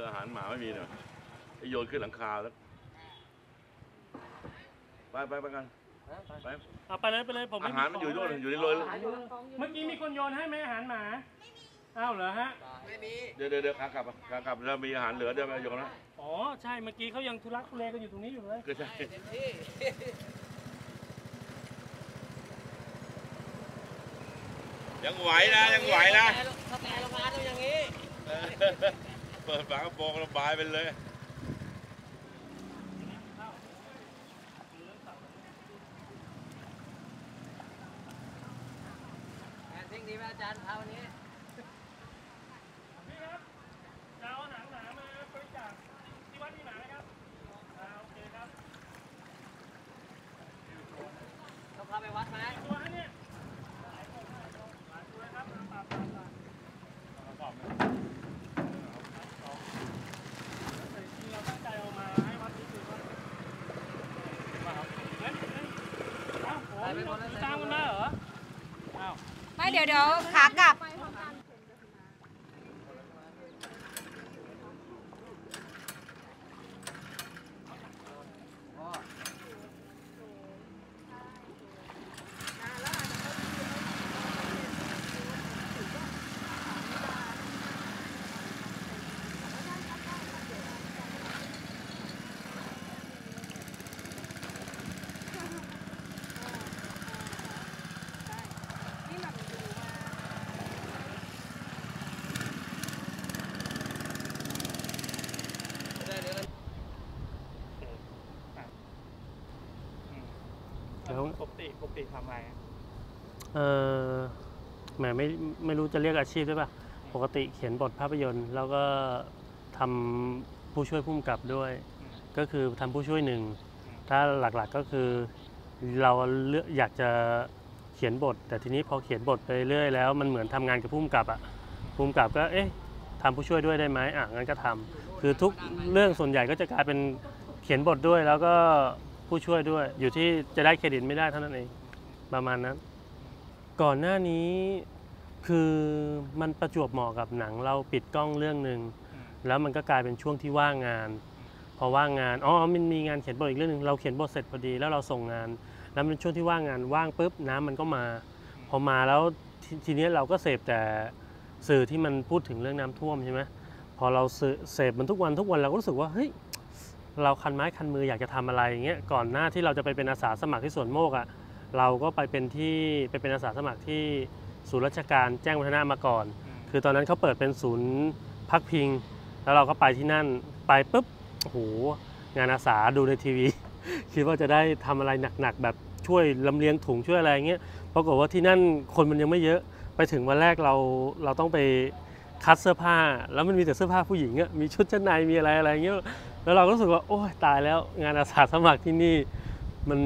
ออาหารหมาไม่มีเนอะไอ้โยนขึ้นหลังคาแล้ว ไปไปไปกันไปเอาไปเลยไปเลยผมไม่อาหารมันอยู่ด้วยอยู่ในโรยเมื่อกี้มีคนโยนให้ไหมอาหารหมา อ้าวเหรอฮะเดี๋ยวเดี๋ยวเดี๋ยวขากลับอะขากลับเรามีอาหารเหลือเดี๋ยวมาโยนนะอ๋อใช่เมื่อกี้เขายังทุรักทุเลกันอยู่ตรงนี้อยู่เลย ก็ใช่ยังไหวนะยังไหวนะ ถ้าแต่โรงงานต้องอย่างนี้เออเปิดฝากระโปรงระบายไปเลยงานทิ้งดีไหมอาจารย์เช้าวันนี้ พี่ครับจะเอาอาหารหมามาบริจาคที่วัดมีหมาไหมครับอ่าโอเคครับ ต้องพาไปวัดไหม ตัวฮะเนี่ยหลายตัวครับปาปาปาแต่จริงๆเราตั้งใจเอามาให้วัดนี้คือว่าว่าครับเฮ้ยเฮ้ยเอ้าโหนี่เราตามกันมาเหรออ้าว ไม่เดี๋ยวเดี๋ยวขากลับ แล้ว ปกติปกติทำอะไรเออแหมไม่ไม่รู้จะเรียกอาชีพได้ป่ะ ปกติเขียนบทภาพยนตร์ แล้วก็ทำผู้ช่วยผู้กำกับด้วย ก็คือทำผู้ช่วยหนึ่ง ถ้าหลักๆก็คือเราเลือกอยากจะเขียนบท แต่ทีนี้พอเขียนบทไปเรื่อยแล้วมันเหมือนทำงานกับผู้กำกับอะผู้กำกับก็เอ๊ะทำผู้ช่วยด้วยได้ไหมอะงั้นก็ทำคือทุกเรื่องส่วนใหญ่ก็จะกลายเป็นเขียนบทด้วยแล้วก็ ผู้ช่วยด้วย อยู่ที่จะได้เครดิตไม่ได้เท่านั้นเองประมาณนั้น ก่อนหน้านี้คือมันประจวบเหมาะกับหนังเราปิดกล้องเรื่องหนึ่งแล้วมันก็กลายเป็นช่วงที่ว่างงานพอว่างงานอ๋อมันมีงานเขียนบทอีกเรื่องหนึ่งเราเขียนบทเสร็จพอดีแล้วเราส่งงาน แล้วมันช่วงที่ว่างงานว่างปุ๊บน้ำมันก็มา พอมาแล้วททีนี้เราก็เสพแต่สื่อที่มันพูดถึงเรื่องน้ำท่วมใช่ไหมพอเราเสเสพมันทุกวันทุกวันเราก็รู้สึกว่าเฮ้ย เราคันไม้คันมืออยากจะทำอะไรอย่างเงี้ยก่อนหน้าที่เราจะไปเป็นอาสาสมัครที่สวนโมกอะ่ะเราก็ไปเป็นที่ไปเป็นอาสาสมัครที่ศูนย์ราชการแจ้งวัฒนะมาก่อน คือตอนนั้นเขาเปิดเป็นศูนย์พักพิง แล้วเราก็ไปที่นั่นไปปุ๊บโอ้โหงานอาสาดูในทีวี คิดว่าจะได้ทำอะไรหนักๆแบบช่วยลำเลียงถุงช่วยอะไรเงี้ยปรากฏว่าที่นั่นคนมันยังไม่เยอะไปถึงวันแรกเราเราต้องไปคัดเสื้อผ้า แล้วมันมีแต่เสื้อผ้าผู้หญิงอะมีชุดชั้นในมีอะไรอะไรเงี้ย แล้วเราก็รู้สึกว่าโอ้ยตายแล้วงานอาสาสมัครที่นี่มัน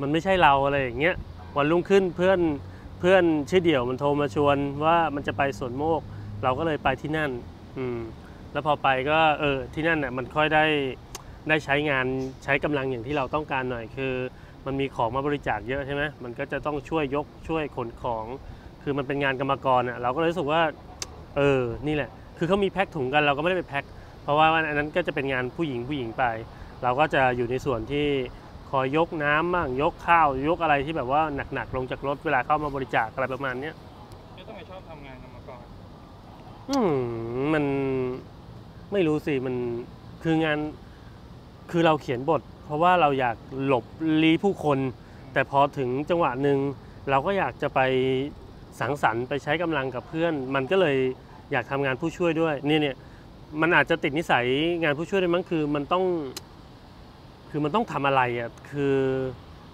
มันไม่ใช่เราอะไรอย่างเงี้ยวันรุ่งขึ้นเพื่อนเพื่อนชื่อเดี่ยวมันโทรมาชวนว่ามันจะไปสวนโมก เราก็เลยไปที่นั่นอืมแล้วพอไปก็เออที่นั่นน่ะมันค่อยได้ได้ใช้งานใช้กำลังอย่างที่เราต้องการหน่อยคือ มันมีของมาบริจาคเยอะใช่ไหมมันก็จะต้องช่วยยกช่วยขนของ คือมันเป็นงานกรรมกรอะเราก็เลยรู้สึกว่าเออนี่แหละ คือเขามีแพ็คถุงกันเราก็ไม่ได้ไปแพ็ค ราะว่าอันนั้นก็จะเป็นงานผู้หญิงผู้หญิงไป เราก็จะอยู่ในส่วนที่คอยยกน้ำบ้างยกข้าวยกอะไรที่แบบว่าหนักๆลงจากรถเวลาเข้ามาบริจาคอะไรประมาณเนี้ยก็ต้องไปชอบทำงานกันมาก่อนอืมมันไม่รู้สิมันคืองานคือเราเขียนบท เพราะว่าเราอยากหลบลี้ผู้คน แต่พอถึงจังหวะหนึ่งเราก็อยากจะไปสังสรรค์ไปใช้กำลังกับเพื่อน มันก็เลยอยากทำงานผู้ช่วยด้วยนี่เนี่ย มันอาจจะติดนิสัยงานผู้ช่วยด้วยมั้งคือมันต้อง คือมันต้องทำอะไรอะคือ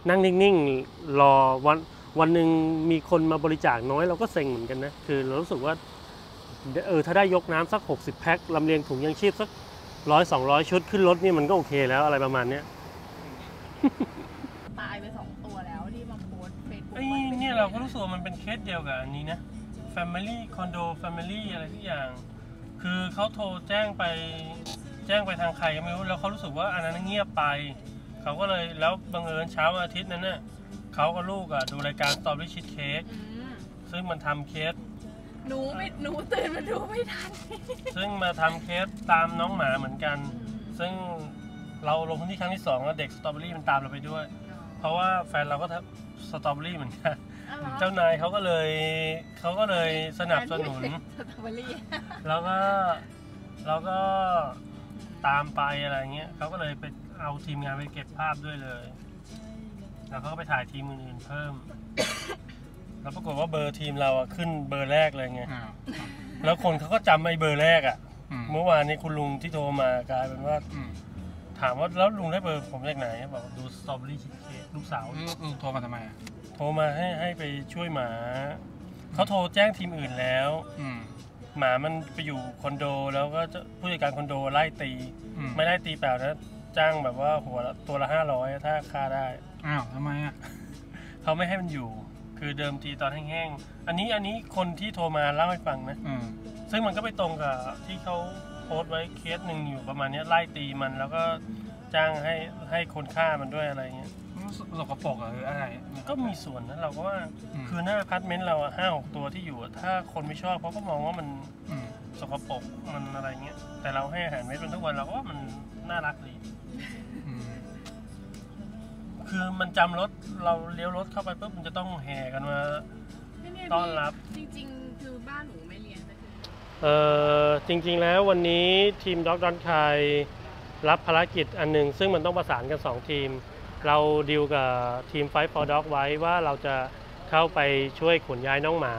นั่งนิ่งๆรอวันวันหนึ่งมีคนมาบริจาคน้อยเราก็เซ็งเหมือนกันนะคือเรารู้สึกว่าเออถ้าได้ยกน้ำสัก 60 แพ็คลำเลียงถุงยังชีพสักร้อยสองร้อยชุดขึ้นรถนี่มันก็โอเคแล้วอะไรประมาณเนี้ยตายไปสองตัวแล้วที่มาโพสเฟซบุ๊กไอ้เนี่ยเราก็รู้สึกว่ามันเป็นเคสเดียวกับอันนี้นะ Family Condo Family อะไรทุกอย่าง คือเขาโทรแจ้งไปแจ้งไปทางใครก็ไม่รู้แล้วเขารู้สึกว่าอันนั้นเงียบไป เขาก็เลยแล้วบังเอิญเช้าวันอาทิตย์นั้นน่ะเขากับลูกอะดูรายการ Story Sheet Cake อืมซึ่งมันทำเคสหนูไม่หนูตื่นมาดูไม่ทัน ซึ่งมาทำเคสตามน้องหมาเหมือนกัน ซึ่งเราลงพื้นที่ครั้งที่สองแล้วเด็กสตรอเบอรี่มันตามเราไปด้วย เพราะว่าแฟนเราก็ทำสตรอเบอรี่เหมือนกัน เจ้านายเขาก็เลยเขาก็เลยสนับสนุนสตรอเบอรี่แล้วก็เราก็ตามไปอะไรเงี้ยเขาก็เลยไปเอาทีมงานไปเก็บภาพด้วยเลย แล้วเขาก็ไปถ่ายทีมอื่นๆเพิ่ม แล้วปรากฏว่าเบอร์ทีมเราอะขึ้นเบอร์แรกเลยไงอ้าวแล้วคนเขาก็จำไอ้เบอร์แรกอะอืมเมื่อวานนี้คุณลุงที่โทรมากลายเป็นว่าอืมถามว่าแล้วลุงได้เบอร์ผมจากไหนบอกดูสตรอเบอรี่ชีสเค้กลูกสาวลูกลูกโทรมาทำไมอะ โทรมาให้ให้ไปช่วยหมา เขาโทรแจ้งทีมอื่นแล้ว อืม หมามันไปอยู่คอนโดแล้วก็จะผู้จัดการคอนโดไล่ตี อืม ไม่ไล่ตีเปล่านะจ้างแบบว่าหัวละตัวละห้าร้อยถ้าค่าได้ อ้าวทำไมอะ เขาไม่ให้มันอยู่ คือเดิมทีตอนแห้งๆ อันนี้อันนี้คนที่โทรมาเล่าให้ฟังนะ อืม ซึ่งมันก็ไปตรงกับที่เขาโพสต์ไว้เคสหนึ่งอยู่ประมาณเนี้ยไล่ตีมันแล้วก็จ้างให้ให้คนฆ่ามันด้วยอะไรเงี้ย สสกปรกเหรอหรืออะไร ก็มีส่วนนะเราก็ว่าอืม คือหน้าอพาร์ตเมนต์เราห้าหกตัวที่อยู่อะถ้าคนไม่ชอบเขาก็มองว่ามันอืมสกปรกมันอะไรเงี้ยแต่เราให้อาหารเม็ดมันทุกวันเราก็ว่ามันน่ารักดี อืมคือมันจำรถเราเลี้ยวรถเข้าไปปุ๊บมันจะต้องแห่กันมาต้อนรับ จริงๆ คือบ้านหนูไม่เลี้ยงแต่คือเออจริงๆแล้ววันนี้ทีมด็อกดอนคายรับภารกิจอันหนึ่งซึ่งมันต้องประสานกัน 2 ทีม เราดีลกับทีมไฟฟอร์ด็อกไว้ว่าเราจะเข้าไปช่วยขนย้ายน้องหมา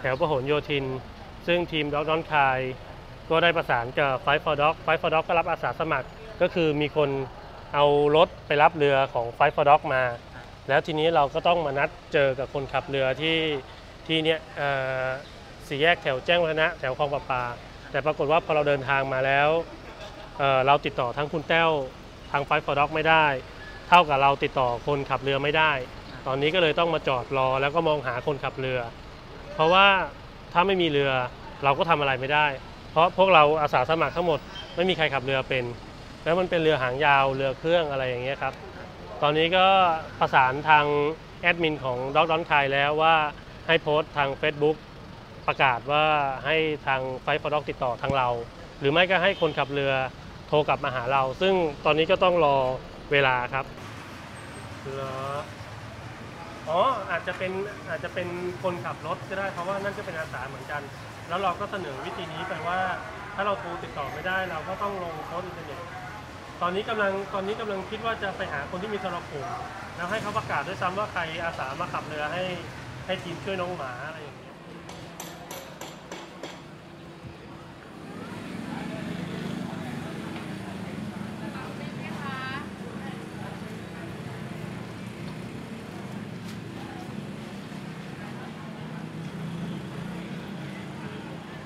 แถวพหลโยธิน ซึ่งทีมด็อกดอนคาย ก็ได้ประสานกับไฟฟอร์ด็อกไฟฟอร์ด็อกก็รับอาสาสมัคร ก็คือมีคนเอารถไปรับเรือของไฟฟอร์ด็อกมา แล้วทีนี้เราก็ต้องมานัดเจอกับคนขับเรือที่ที่เนี้ยเอ่อสี่แยกแถวแจ้งวัฒนะแถวคลองประปา แต่ปรากฏว่าพอเราเดินทางมาแล้วเอ่อเราติดต่อทั้งคุณแต้วทางไฟฟอร์ด็อกไม่ได้เท่ากับเราติดต่อคนขับเรือไม่ได้ ตอนนี้ก็เลยต้องมาจอดรอแล้วก็มองหาคนขับเรือ เพราะว่าถ้าไม่มีเรือเราก็ทำอะไรไม่ได้ เพราะพวกเราอาสาสมัครทั้งหมดไม่มีใครขับเรือเป็น แล้วมันเป็นเรือหางยาวเรือเครื่องอะไรอย่างเงี้ยครับ ตอนนี้ก็ประสานทางแอดมินของด็อกดอนคายแล้วว่าให้โพสต์ทาง Facebook ประกาศว่าให้ทางไฟฟอร์ด็อกติดต่อทางเรา หรือไม่ก็ให้คนขับเรือโทรกลับมาหาเรา ซึ่งตอนนี้ก็ต้องรอเวลาครับ เหรออ๋ออาจจะเป็นอาจจะเป็นคนขับรถก็ได้เพราะว่านั่นก็เป็นอาสาเหมือนกัน แล้วเราก็เสนอวิธีนี้ไปว่า ถ้าเราโทรติดต่อไม่ได้เราก็ต้องลงโพสต์อินเทอร์เน็ตตอนนี้กำลังตอนนี้กำลังคิดว่าจะไปหาคนที่มีโทรภูมิแล้วให้เขาประกาศด้วยซ้ำว่าใครอาสามาขับเรือให้ให้ทีมช่วยน้องหมาอะไรอย่างเงี้ย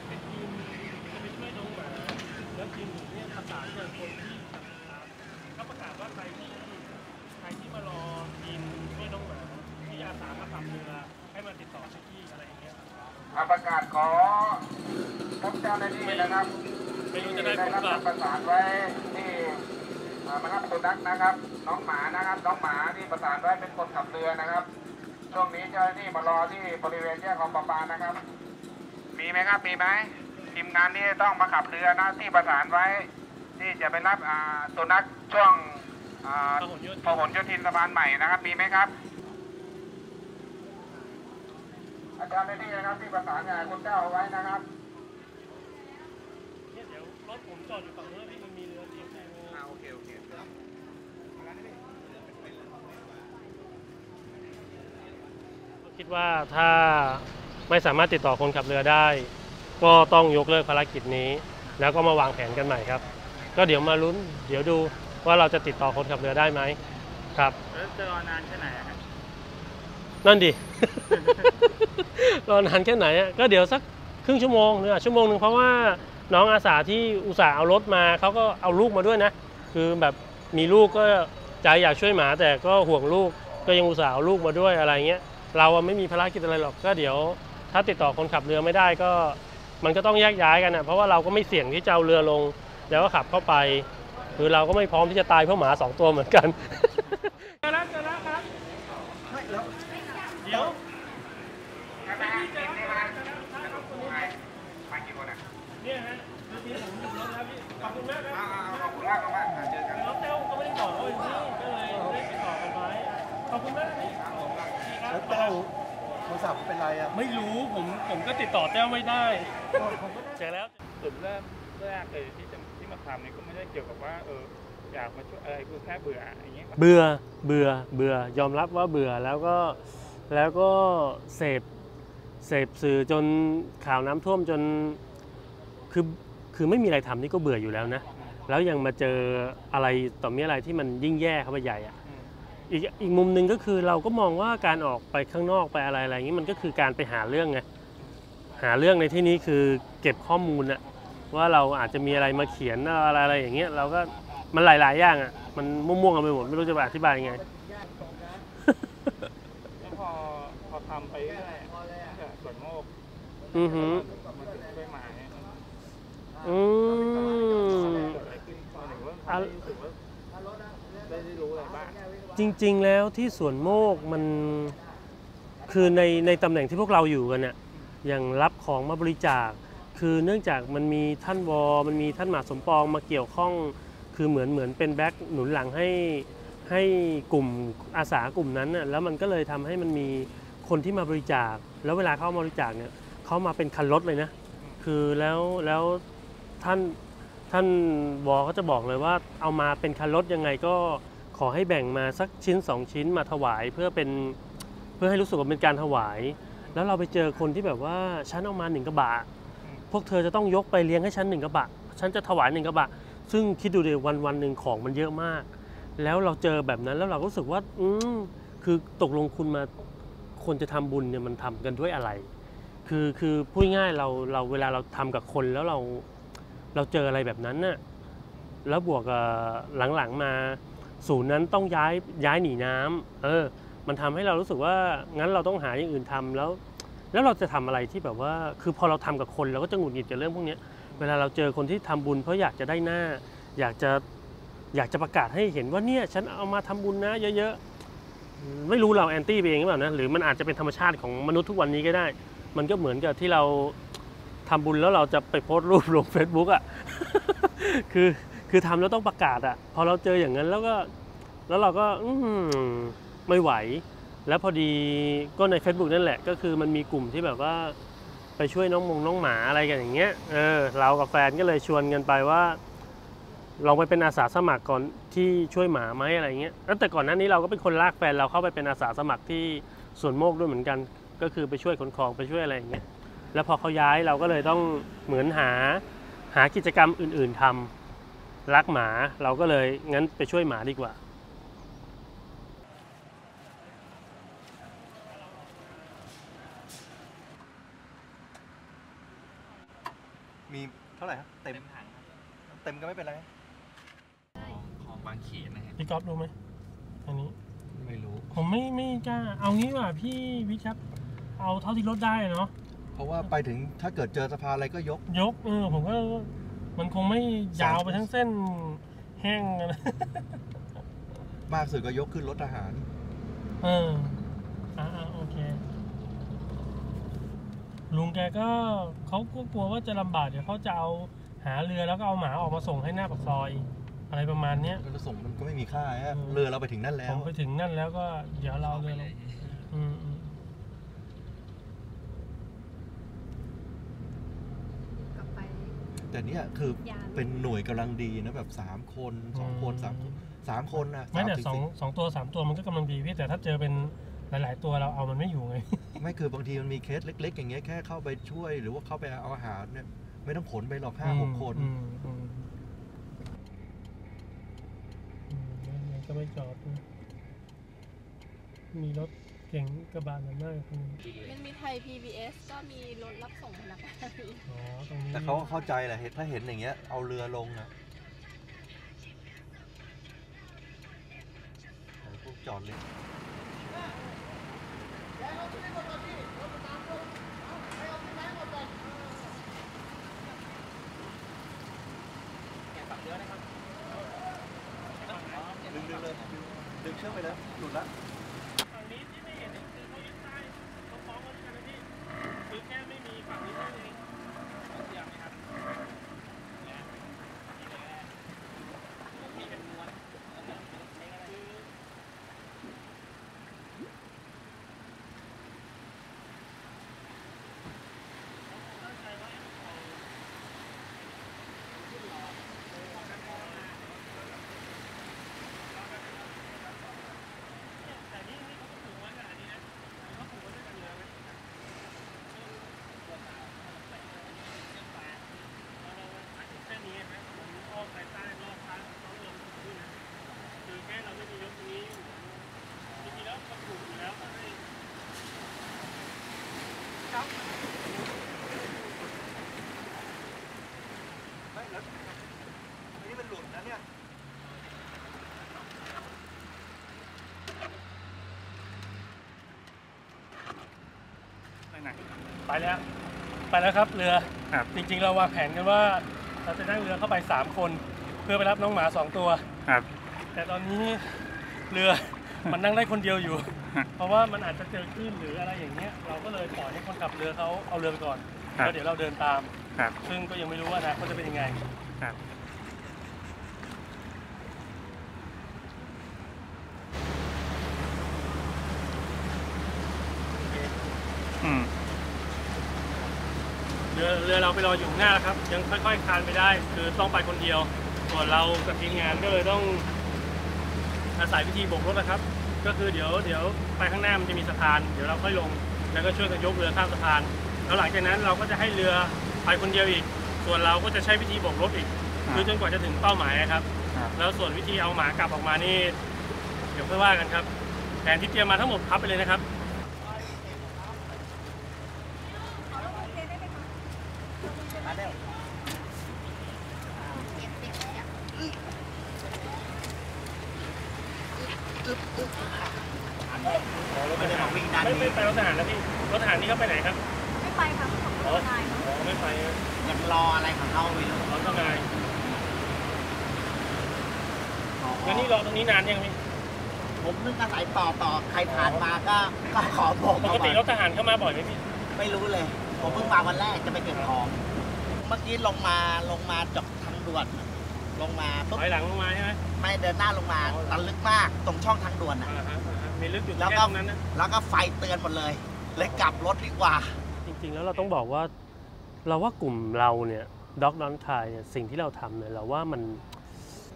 เป็นทีมจะไปช่วยน้องหมา แล้วทีมผมเนี่ยประสานกับคนที่ขับเรือเขาประกาศว่าใครที่ใครที่มารอทีมช่วยน้องหมาที่อาสามาขับเรือให้มาติดต่อที่ที่อะไรอย่างเงี้ย อ่าประกาศขอพบเจ้าหน้าที่นะครับ ไม่รู้ที่จะได้รับเปล่าการประสานไว้ที่มารับสุนัขนะครับ น้องหมานะครับน้องหมาที่ประสานไว้เป็นคนขับเรือนะครับ ช่วงนี้เจ้าหน้าที่มารอที่บริเวณแยกคองปปานะครับ มีไหมครับมีไหมทีมงานที่ต้องมาขับเรือนะที่ประสานไว้ ที่จะไปรับอ่าสุนัขช่วงพหลโยธินพหลโยธินสะพานใหม่นะครับ มีไหมครับอาจารย์ในที่นะครับที่ประสานงานคุณเจ้าเอาไว้นะครับ เนี่ยเดี๋ยวรถผมจอดอยู่ฝั่งนู้นพี่มันมีเรือเทียบอยู่อ่าโอเคโอเคคิดว่าถ้าไม่สามารถติดต่อคนขับเรือได้ ก็ต้องยกเลิกภารกิจนี้ แล้วก็มาวางแผนกันใหม่ครับ ก็เดี๋ยวมาลุ้น เดี๋ยวดูว่าเราจะติดต่อคนขับเรือได้ไหมครับแล้วจะรอนานแค่ไหนอะฮะนั่นดิ รอนานแค่ไหนอะก็เดี๋ยวสักครึ่งชั่วโมงหรืออาจชั่วโมงหนึ่งเพราะว่า น้องอาสาที่อุตส่าห์เอารถมาเขาก็เอาลูกมาด้วยนะ คือแบบมีลูกก็ใจอยากช่วยหมาแต่ก็ห่วงลูกก็ยังอุตส่าห์เอาลูกมาด้วยอะไรเงี้ย เราไม่มีภารกิจอะไรหรอกก็เดี๋ยวถ้าติดต่อคนขับเรือไม่ได้ก็มันก็ต้องแยกย้ายกันนะเพราะว่าเราก็ไม่เสี่ยงที่จะเอาเรือลง แล้วก็ขับเข้าไป คือเราก็ไม่พร้อมที่จะตายเพราะหมาสองตัวเหมือนกันเจอแล้วเจอแล้วครับเดี๋ยว ใช่ไหมฮะทีมนี้นะหาย แล้วแต้ว โทรศัพท์เป็นไรอะไม่รู้ผมผมก็ติดต่อแต้วไม่ได้เจอแล้วจุดเริ่มแรกเลยที่จะที่มาทำนี่ก็ไม่ได้เกี่ยวกับว่าเอออยากมาช่วยอะไรคือแค่เบื่ออย่างเงี้ยเบื่อเบื่อเบื่อยอมรับว่าเบื่อแล้วก็แล้วก็เสพเสพสื่อจนข่าวน้ำท่วมจนคือคือไม่มีอะไรทำนี่ก็เบื่ออยู่แล้วนะ แล้วยังมาเจออะไรต่อมีอะไรที่มันยิ่งแย่เข้าไปใหญ่อะ อืมอีกอีกมุมหนึ่งก็คือเราก็มองว่าการออกไปข้างนอกไปอะไรอะไรอย่างนี้มันก็คือการไปหาเรื่องไงหาเรื่องในที่นี้คือเก็บข้อมูลอะว่าเราอาจจะมีอะไรมาเขียนอะไรอะไรอย่างเงี้ยเราก็มันหลาย ๆ อย่างอะมันม่วงๆกันไปหมดไม่รู้จะอธิบายยังไงแล้วพอพอทำไปเรื่อยๆเนี่ยส่วนโมกอือหือมันถึงช่วยมาเนี่ยมันอืม จริง ๆ แล้วที่สวนโมกมันคือในในตำแหน่งที่พวกเราอยู่กันเนี่ยอย่างรับของมาบริจาค คือเนื่องจากมันมีท่านวอมันมีท่านหมาสมปองมาเกี่ยวข้อง คือเหมือนเหมือนเป็นแบ็คหนุนหลังให้ให้กลุ่มอาสากลุ่มนั้นน่ะแล้วมันก็เลยทำให้มันมีคนที่มาบริจาค แล้วเวลาเขามาบริจาคเนี่ยเขามาเป็นคันรถเลยนะ คือแล้วแล้วท่านท่านวอเขาจะบอกเลยว่าเอามาเป็นคันรถยังไงก็ ขอให้แบ่งมาสักชิ้นสองชิ้นมาถวายเพื่อเป็นเพื่อให้รู้สึกว่าเป็นการถวาย แล้วเราไปเจอคนที่แบบว่าฉันเอามาหนึ่งกระบะพวกเธอจะต้องยกไปเลี้ยงให้ฉันหนึ่งกระบะฉันจะถวายหนึ่งกระบะ ซึ่งคิดดูเดียวันวันหนึ่งของมันเยอะมาก แล้วเราเจอแบบนั้นแล้วเราก็รู้สึกว่า อืมคือตกลงคุณมาคนจะทำบุญเนี่ยมันทำกันด้วยอะไร คือคือพูดง่ายเราเราเวลาเราทำกับคนแล้วเราเราเจออะไรแบบนั้นน่ะแล้วบวกหลังๆมา ศูนย์นั้นต้องย้ายย้ายหนีน้ำเออ มันทำให้เรารู้สึกว่างั้นเราต้องหาอย่างอื่นทำแล้ว แล้วเราจะทำอะไรที่แบบว่า คือพอเราทำกับคนเราก็จะหงุดหงิดกับเรื่องพวกนี้เวลาเราเจอคนที่ทำบุญ เพราะอยากจะได้หน้า อยากจะอยากจะประกาศให้เห็นว่าเนี่ยฉันเอามาทำบุญนะ เยอะๆไม่รู้เราแอนตี้ไปเองหรือเปล่านะหรือมันอาจจะเป็นธรรมชาติของมนุษย์ทุกวันนี้ก็ได้ มันก็เหมือนกับที่เราทำบุญแล้วเราจะไปโพสต์รูปลง Facebook อะ คือ คือทำแล้วต้องประกาศอะพอเราเจออย่างนั้นแล้วก็ แล้วเราก็อืมไม่ไหว แล้วพอดีก็ใน Facebook นั่นแหละ ก็คือมันมีกลุ่มที่แบบว่าไปช่วยน้องมงน้องหมาอะไรกันอย่างเงี้ย เออ เรากับแฟนก็เลยชวนกันไปว่าลองไปเป็นอาสาสมัครก่อนที่ช่วยหมาไหมอะไรเงี้ยแล้วแต่ก่อนหน้านี้เราก็เป็นคนลากแฟนเราเข้าไปเป็นอาสาสมัครที่สวนโมกด้วยเหมือนกัน ก็คือไปช่วยขนของไปช่วยอะไรอย่างเงี้ย แล้วพอเขาย้ายเราก็เลยต้องเหมือนหาหากิจกรรมอื่น ๆทำ รักหมาเราก็เลยงั้นไปช่วยหมาดีกว่า มีเท่าไหร่ครับเต็มเต็มก็ไม่เป็นไรของบางเขนนะฮะพี่ก๊อฟรู้ไหมอันนี้ไม่รู้ ผมไม่ไม่กล้าเอางี้ว่ะพี่วิชัดเอาเท่าที่ลดได้เนาะเพราะว่าไปถึงถ้าเกิดเจอสะพานอะไรก็ยก ยกเออผมก็ มันคงไม่ยาวไปทั้งเส้นแห้งอะนะมากสุดก็ยกขึ้นรถทหาร เอออ่าอ่าโอเค ลุงแกก็เขาก็กลัวว่าจะลำบากเดี๋ยวเขาจะเอาหาเรือแล้วก็เอาหมาออกมาส่งให้หน้าปากซอย อะไรประมาณเนี้ยก็จะส่งมันก็ไม่มีค่าฮะอืมเรือเราไปถึงนั่นแล้ผวมไปถึงนั่นแล้วก็ เดี๋ยวเราเอาเรือลงอืมอืม กลับไป แต่เนี่ยคือยาเป็นหน่วยกำลังดีนะแบบสามคนสองคนสามคนสามคนนะไม่แต่ามถึสองสี่สองตัวสามตัวมันก็กำลังดีพี่แต่ถ้าเจอเป็นหลาย ๆ ตัวเราเอามันไม่อยู่ไง ไม่คือบางทีมันมีเคสเล็ก ๆ อย่างเงี้ยแค่เข้าไปช่วยหรือว่าเข้าไปเอาอาหารเนี่ยไม่ต้องขนไปหรอกห้าหกคนอืมอืมอืมอืมมันก็ไม่จอดนะมีรถ เก๋งกระบะนำหน้าอยู่คนหนึงมันมีไทย PBS ก็มีรถรับส่งพนักงานอ๋อตรงนี้แต่เขาก็เข้าใจแหละเห็นถ้าเห็นอย่างเงี้ยเอาเรือลงนะพวกจอดเลย ดึงดึงเลย ดึงเชือกไปแล้วหลุดละ ฝั่งนี้ที่ไม่เห็นคือเขายึดใต้เขาฟ้องกันนะพี่คือแค่ไม่มีฝั่งนี้เท่านั้นเอง นะ ไปแล้ว ไปแล้วครับเรือครับจริง ๆ เราวางแผนกันว่าเราจะนั่งเรือเข้าไป3คน เพื่อไปรับน้องหมา2ตัว ครับ แต่ตอนนี้เรือมันนั่งได้คนเดียวอยู่ฮะเพราะว่ามันอาจจะเจอคลื่นหรืออะไรอย่างเงี้ย เราก็เลยปล่อยให้คนขับเรือเขาเอาเรือไปก่อนครับ แล้วเดี๋ยวเราเดินตาม ครับ ซึ่งก็ยังไม่รู้ว่าอนะเขาจะเป็นยังไง ครับ รือเรือเราไปรออยู่ข้างหน้าแล้วครับ ยังค่อยๆคลานไปได้ คือต้องไปคนเดียว ส่วนเรากับทีมงานก็เลยต้องอาศัยวิธีโบกรถนะครับ ก็คือเดี๋ยวเดี๋ยวไปข้างหน้ามันจะมีสะพาน เดี๋ยวเราค่อยลง แล้วก็ช่วยกันยกเรือข้ามสะพาน แล้วหลังจากนั้นเราก็จะให้เรือไปคนเดียวอีก ส่วนเราก็จะใช้วิธีโบกรถอีกครับคือจนกว่าจะถึงเป้าหมายครับครับ แล้วส่วนวิธีเอาหมากลับออกมานี่ เดี๋ยวค่อยว่ากันครับ แผนที่เตรียมมาทั้งหมดพับไปเลยนะครับ ไม่ได้มาวิ่งด้านไม่นี้ไม่ไปรถทหารแล้วพี่รถทหารนี่เขาไปไหนครับ ไม่ไปค่ะของอ๋อทนายอ๋อไม่ไปนะยังรออะไรของเขาไม่รู้รถทนายงั้นนี่รอตรงนี้นานยังพี่ผมนึกอาศัยต่อต่อใครผ่านมาก็ก็ขอบอกปเขากติไปรถทหารเข้ามาบ่อยไหมพี่ไม่รู้เลย ผมเพิ่งมาวันแรกจะไปเก็บของ เมื่อกี้ลงมาลงมาจากทางด่วนลงมาปุ๊บถอยหลังลงมาใช่ไหมไม่เดินหน้าลงมาตันลึกมากตรงช่องทางด่วนน่ะอ่าฮะอ่าฮะ มีลึกอยู่แล้วแค่ก็ตรงนั้นนะแล้วก็ไฟเตือนหมดเลย เลยกลับรถดีกว่า จริงๆ แล้วเราต้องบอกว่า เราว่ากลุ่มเราเนี่ยด็อกดอนคายเนี่ยสิ่งที่เราทำเนี่ยเราว่ามัน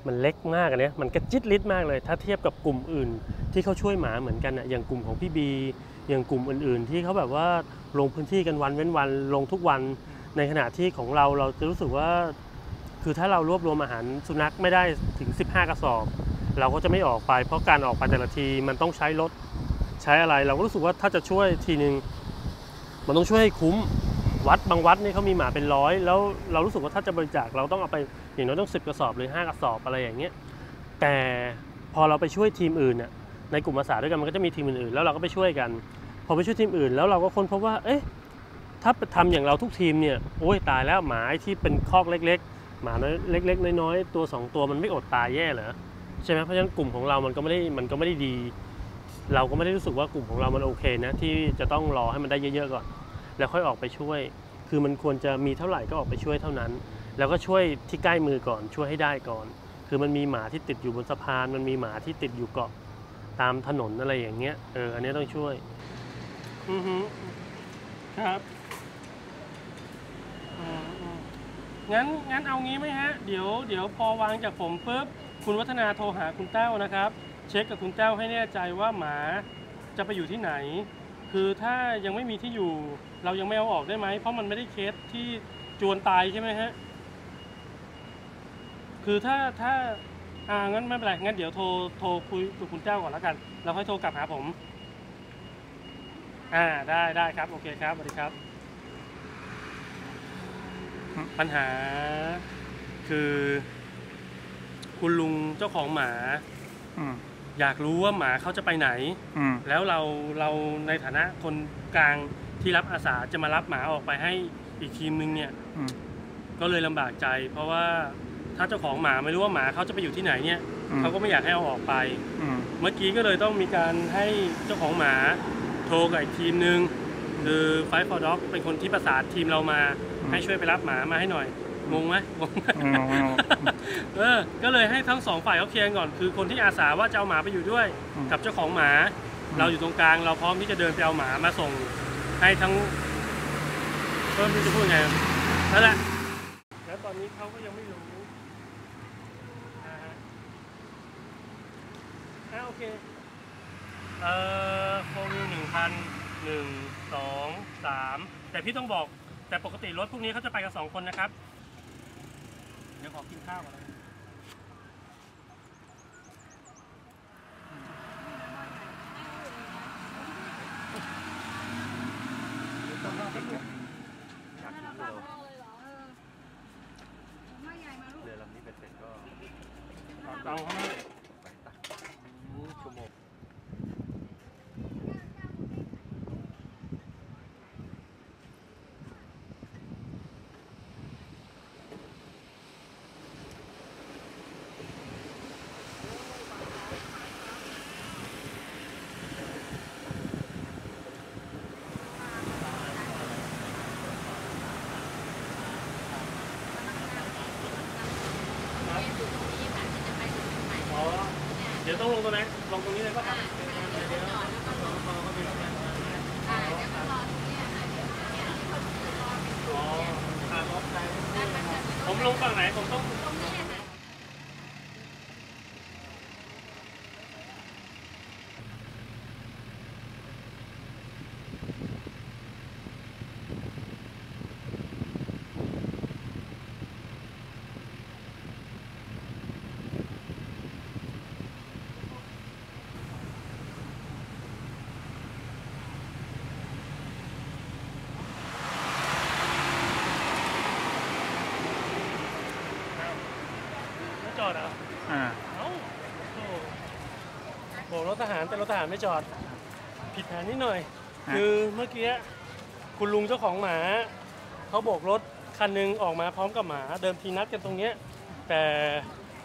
มันเล็กมากอะเนี่ยมันกระจิตลิดมากเลย ถ้าเทียบกับกลุ่มอื่น ที่เขาช่วยหมาเหมือนกันอะอย่างกลุ่มของพี่บีอย่างกลุ่มอื่น ๆ ที่เขาแบบว่าลงพื้นที่กันวันเว้นวันลงทุกวันในขณะที่ของเราเราจะรู้สึกว่า คือถ้าเรารวบรวมอาหารสุนัขไม่ได้ถึง 15 กระสอบ เราก็จะไม่ออกไป เพราะการออกไปแต่ละทีมันต้องใช้รถใช้อะไร เราก็รู้สึกว่าถ้าจะช่วยทีนึงมันต้องช่วยให้คุ้มวัดบางวัดนี่เขามีหมาเป็นร้อยแล้วเรารู้สึกว่าถ้าจะบริจาคเราต้องเอาไปอย่างน้อยต้องสิบกระสอบหรือห้ากระสอบอะไรอย่างเงี้ยแต่พอเราไปช่วยทีมอื่นน่ะในกลุ่มอาสาด้วยกันมันก็จะมีทีมอื่นๆแล้วเราก็ไปช่วยกัน พอไปช่วยทีมอื่น แล้วเราก็ค้นพบว่าเอ๊ะถ้าทำอย่างเราทุกทีมเนี่ยโอ้ยตายแล้วหมาที่เป็นคอกเล็ก ๆ หมาน้อยเล็กๆน้อยๆตัวสองตัวมันไม่อดตายแย่เหรอ ใช่ไหมเพราะฉะนั้นกลุ่มของเรามันก็ไม่ได้มันก็ไม่ได้ดี เราก็ไม่ได้รู้สึกว่ากลุ่มของเรามันโอเคนะที่จะต้องรอให้มันได้เยอะๆก่อน แล้วค่อยออกไปช่วย คือมันควรจะมีเท่าไหร่ก็ออกไปช่วยเท่านั้น แล้วก็ช่วยที่ใกล้มือก่อนช่วยให้ได้ก่อน คือมันมีหมาที่ติดอยู่บนสะพาน มันมีหมาที่ติดอยู่เกาะตามถนนอะไรอย่างเงี้ยเอออันนี้ต้องช่วยอือฮึครับอืมอืมงั้นงั้นเอางี้ไหมฮะ เดี๋ยวเดี๋ยวพอวางจากผมปุ๊บ คุณวัฒนาโทรหาคุณเต้านะครับ เช็คกับคุณเต้าให้แน่ใจว่าหมาจะไปอยู่ที่ไหน คือถ้ายังไม่มีที่อยู่ เรายังไม่เอาออกได้ไหม เพราะมันไม่ได้เคสที่จวนตายใช่ไหมฮะ คือถ้าถ้าอ่างั้นไม่เป็นไรงั้นเดี๋ยวโทรโทรคุยกับคุณเจ้าก่อนแล้วกันแล้วค่อยโทรกลับหาผม อ่าได้ได้ครับโอเคครับสวัสดีครับ ปัญหาคือ คุณลุงเจ้าของหมา อืมอยากรู้ว่าหมาเขาจะไปไหน อืมแล้วเราเราในฐานะคนกลางที่รับอาสาจะมารับหมาออกไปให้อีกทีมนึงเนี่ย อืม ก็เลยลำบากใจ เพราะว่าถ้าเจ้าของหมาไม่รู้ว่าหมาเขาจะไปอยู่ที่ไหนเนี่ยอืม เขาก็ไม่อยากให้เอาออกไป อืมเมื่อกี้ก็เลยต้องมีการให้เจ้าของหมาโทรกับอีกทีมหนึ่งคือไฟฟอร์ด็อกเป็นคนที่ประสานทีมเรามาอืมให้ช่วยไปรับหมามาให้หน่อย งงไหมงงไหมอืมอืมเออ ก็เลยให้ทั้งสองฝ่ายเขาเคลียร์กันก่อน คือคนที่อาสาว่าจะเอาหมาไปอยู่ด้วยอืมกับเจ้าของหมาอืมเราอยู่ตรงกลาง เราพร้อมที่จะเดินไปเอาหมามาส่ง ให้ทั้งก็ไม่รู้จะพูดไงนั่นแหละแล้วตอนนี้เขาก็ยังไม่รู้อ่าฮะอ่าโอเค เอ่อโฟวิวหนึ่งพันหนึ่งสองสามแต่พี่ต้องบอกแต่ปกติรถพวกนี้เขาจะไปกันสองคนนะครับ เดี๋ยวขอกินข้าวก่อนนะเอาเข้ามาอืมชั่วโมง ต้องลงตรงไหนลงตรงนี้เลยป่ะครับอ๋อทางรถไฟผมลงฝั่งไหนผมต้อง ไม่จอดเหรอ อ่า เอ้าโอ้โบกรถทหาร แต่รถทหารไม่จอด ผิดแผนนิดหน่อย ฮะ คือเมื่อกี้คุณลุงเจ้าของหมาเขาโบกรถคันหนึงออกมาพร้อมกับหมา เดิมทีนัดกันตรงเนี้ย แต่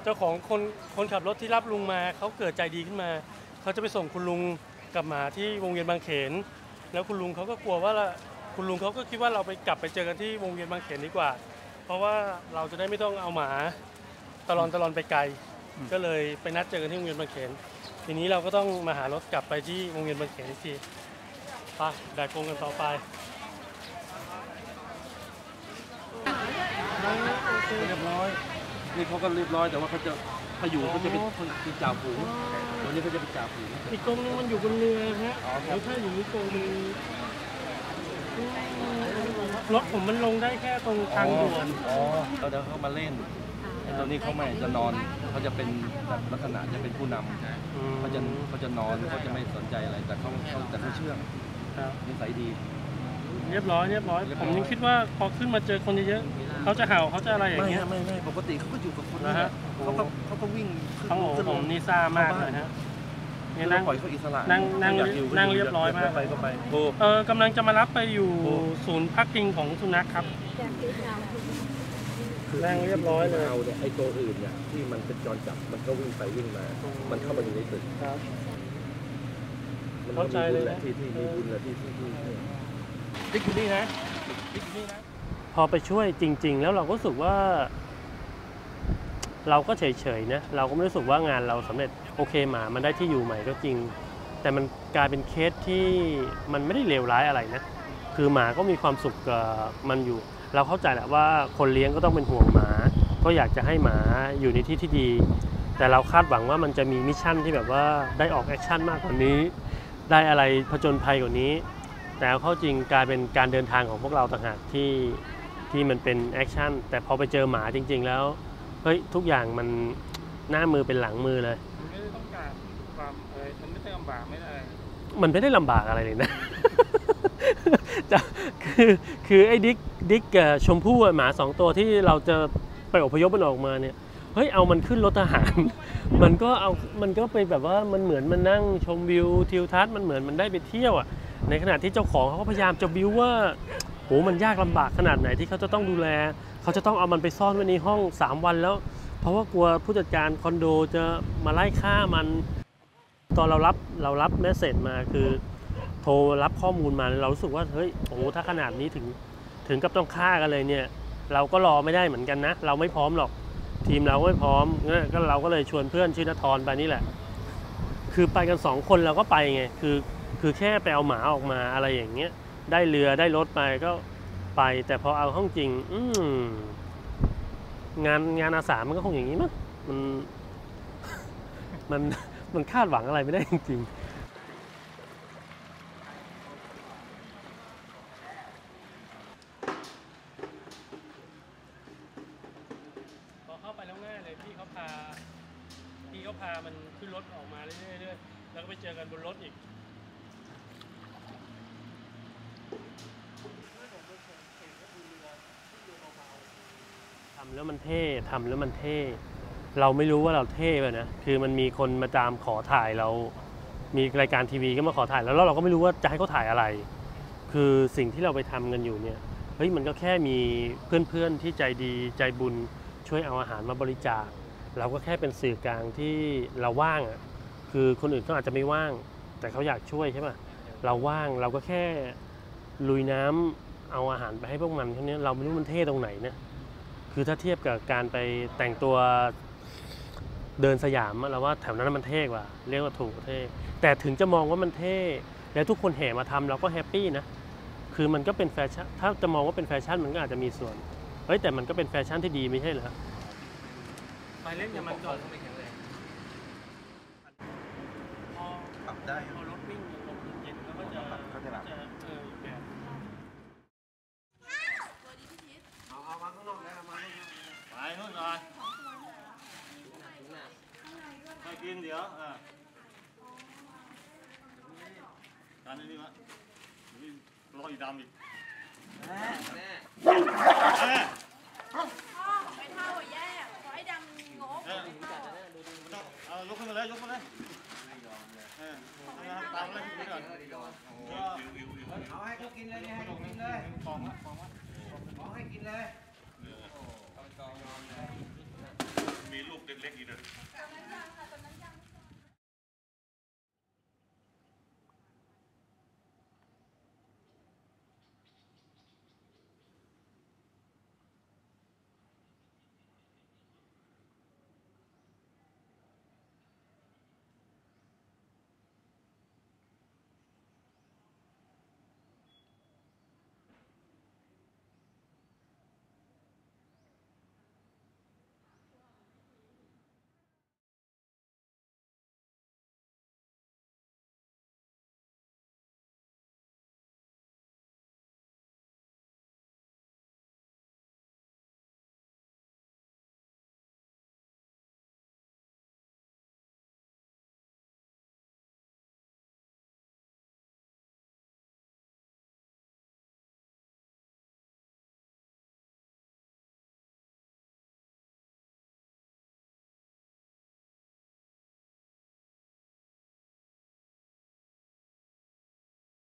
เจ้าของคนคนขับรถที่รับลุงมาเขาเกิดใจดีขึ้นมาเขาจะไปส่งคุณลุงกับหมาที่วงเวียนบางเขน แล้วคุณลุงเขาก็กลัวว่าละคุณลุงเขาก็คิดว่าเราไปกลับไปเจอกันที่วงเวียนบางเขนดีกว่า เพราะว่าเราจะได้ไม่ต้องเอาหมาตลอนตลอนไปไกล ก็เลยไปนัดเจอกันที่วงเวียนบางเขน ทีนี้เราก็ต้องมาหารถกลับไปที่วงเวียนบางเขนอีกทีไปแดกกงกันต่อไปเรียบร้อย นี่เขาก็เรียบร้อยแต่ว่าเขาจะเขาอยู่เขาจะเป็นคนเป็นจ่าฝูงตัวนี้เขาจะเป็นจ่าฝูงอีกกรงนึงมันอยู่บนเรือฮะแล้วถ้าอยู่นี้กรงนึงรถผมมันลงได้แค่ตรงทางด่วนอ๋อเราเดี๋ยวเขามาเล่น ไอ้ตัวนี้เขาไม่จะนอนเขาจะเป็นแบบลักษณะจะเป็นผู้นำเขาจะเขาจะนอนเขาจะไม่สนใจอะไร แต่เขาเขาแต่เขาเชื่องครับนิสัยดี เรียบร้อยเรียบร้อยเรียบผร้มอยยังคิดว่าพอขึ้นมาเจอคนเยอะๆเขาจะเห่าเขาจะอะไรอย่างไม่เงี้ยฮะไม่ไม่ปกติเขาก็อยู่กับคนนะนี่แหฮะละเขาก็เขาก็วิ่งขึ้นทั้งลโอ้งโหขึ้นผลมงนี่ซ่ามากเลยฮะเนี่เนี่ยยนั่นั่งงปล่อยเขาอิสระนั่งนั่งอยากอยู่นั่งเรียบร้อยมากไปก็ไปโอ้เออกำลังจะมารับไปอยู่ศูนย์พักพิงของสุนัขครับ นั่งเรียบร้อยเลย เอาเนี่ยไอ้ตัวอื่นเนี่ยที่มันเป็นจรจัดมันก็วิ่งไปวิ่งมา มันเข้ามาอยู่ในตึกครับ มันเข้าใจเลยแหละนะที่ที่มีบุญแหละที่ที่ที่ที่ติ๊กอยู่นี่นะติ๊กอยู่นี่นะ พอไปช่วยจริง ๆ แล้วเราก็รู้สึกว่า เราก็เฉยๆนะเราก็ไม่รู้สึกว่างานเราสำเร็จโอเคหมามันได้ที่อยู่ใหม่ก็จริง แต่มันกลายเป็นเคสที่มันไม่ได้เลวร้ายอะไรนะคือหมาก็มีความสุขกับมันอยู่ เราเข้าใจแหละว่าคนเลี้ยงก็ต้องเป็นห่วงหมา ก็อยากจะให้หมาอยู่ในที่ที่ดี แต่เราคาดหวังว่ามันจะมีมิชชั่นที่แบบว่าได้ออกแอคชั่นมากกว่านี้ ได้อะไรผจญภัยกว่านี้ แต่เอาเข้าจริงกลายเป็นการเดินทางของพวกเราต่างหากที่ที่มันเป็นแอคชั่นแต่พอไปเจอหมาจริง ๆ แล้วเฮ้ยทุกอย่างมันหน้ามือเป็นหลังมือเลยมันไม่ได้ต้องการความเออมันไม่ได้ลำบากไม่ได้อะไรมันไม่ได้ลำบากอะไรเลยนะ จะคือคือไอ้ดิ๊กดิ๊กกับชมพู่หมาสองตัวที่เราจะไปอพยพมันออกมาเนี่ยเฮ้ยเอามันขึ้นรถทหาร มันก็เอา มันก็ไปแบบว่ามันเหมือนมันนั่งชมวิวทิวทัศน์มันเหมือนมันได้ไปเที่ยวอะ ในขณะที่เจ้าของเขาก็พยายามจะบิวว่าโหมันยากลำบากขนาดไหนที่เขาจะต้องดูแล เขาจะต้องเอามันไปซ่อนไว้ในห้อง 3 วันแล้ว เพราะว่ากลัวผู้จัดการคอนโดจะมาไล่ฆ่ามัน ตอนเรารับเรารับแมสเซจมาคือ โทรรับข้อมูลมาเรารู้สึกว่าเฮ้ยโอ้ถ้าขนาดนี้ถึงถึงกับต้องฆ่ากันเลยเนี่ย เราก็รอไม่ได้เหมือนกันนะ เราไม่พร้อมหรอกทีมเราก็ไม่พร้อมงั้นก็เราก็เลยชวนเพื่อนชื่อนทรไปนี่แหละ คือไปกันสองคนเราก็ไปไงคือคือแค่ไปเอาหมาออกมาอะไรอย่างเงี้ยได้เรือได้รถไปก็ไป แต่พอเอาห้องจริง อืงานงานอาสามันก็คงอย่างนี้มั้งมันมันมันคาดหวังอะไรไม่ได้จริงๆ พอเข้าไปแล้วง่ายเลยพี่เขาพาพี่เขาพามันขึ้นรถ ออกมาเรื่อยๆแล้วก็ไปเจอกันบนรถอีกทำแล้วมันเท่ทำแล้วมันเท่ เราไม่รู้ว่าเราเท่ไปนะ คือมันมีคนมาตามขอถ่ายเรา มีรายการทีวีก็มาขอถ่ายแล้วแล้วเราก็ไม่รู้ว่าจะให้เขาถ่ายอะไร คือสิ่งที่เราไปทำกันอยู่เนี่ย เฮ้ยมันก็แค่มีเพื่อนๆที่ใจดีใจบุญช่วยเอาอาหารมาบริจาค เราก็แค่เป็นสื่อกลางที่เราว่างอะคือคนอื่นก็อาจจะไม่ว่าง แต่เขาอยากช่วยใช่ป่ะเราว่างเราก็แค่ลุยน้ำเอาอาหารไปให้พวกมันเท่านี้เราไม่รู้มันเท่ตรงไหนนะคือถ้าเทียบกับการไปแต่งตัวเดินสยามอะเราว่าแถวนั้นมันเท่กว่า เรียกว่าถูกเท่แต่ถึงจะมองว่ามันเท่แล้วทุกคนแห่มาทำเราก็แฮปปี้นะคือมันก็เป็นแฟชั่นถ้าจะมองว่าเป็นแฟชั่นมันก็อาจจะมีส่วนเฮ้ยแต่มันก็เป็นแฟชั่นที่ดีไม่ใช่เหรอ ไปเล่นกับมันก่อนพอปรับได้พอรถวิ่งลมเย็นๆแล้วก็จะจะเออแบบไปนู่นก่อนไปกินเดี๋ยวอ่าการนี้วะนี่รออีดำอีกแม่แม่พ่อไม่เท่าแย่ขอให้ดำงกเอายกขึ้นมาเลยยกขึ้นมาเลยเออตามเลยกินก่อนเอาให้เขากินเลยให้เขากินเลยฟองละฟองละขอให้กินเลยมีลูกเล็กๆอีกด้วย